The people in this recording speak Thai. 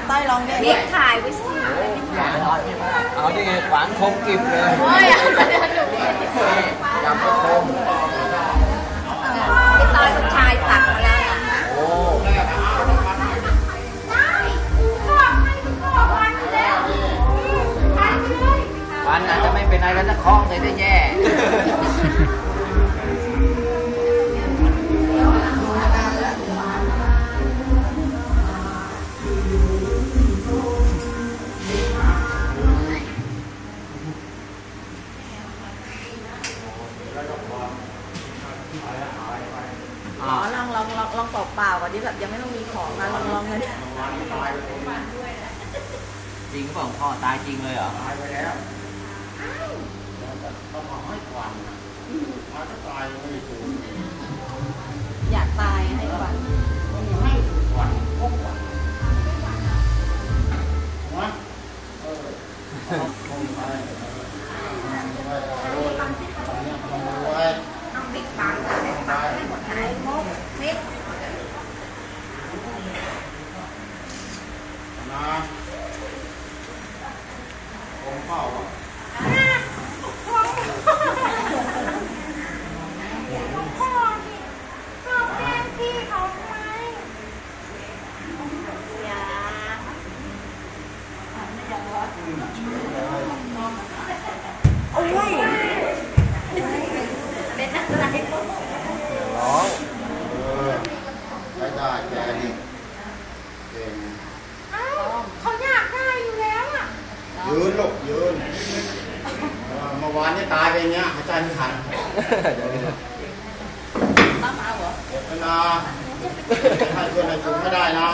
อาต้อยลองเนี่ยเรียกถ่ายไว้สิเอาที่ขวานคมกริบเลยโอ้ยเดี๋ยวหนูจับไปคมพี่ต้อยลูกชายตักมาแล้วนะโอ้ขวานอาจจะไม่เป็นอะไรก็จะคล้องเลยได้แย่ อ๋อลองลองลองลองเปล่าเปล่าๆก่อนที่แบบยังไม่ต้องมีของนะลองลองนะเนี่ยจริงเปล่าพ่อตายจริงเลยเหรออยากตายให้ก่อนต้องปิดปากปิดปากให้หมดหายงกเม็ด นะผมเฝ้าอะโอ้ย เป็นอะไร ร้องเออใช้ได้แกนี่เก่ง เขาอยากได้อยู่แล้วอะ ยืนลูกยืนเออเมื่อวานนี้ตายไปอย่างเงี้ยหายใจไม่ทันตั้มเอาเหรอเจ็บนะให้เพื่อนในกลุ่มไม่ได้นะ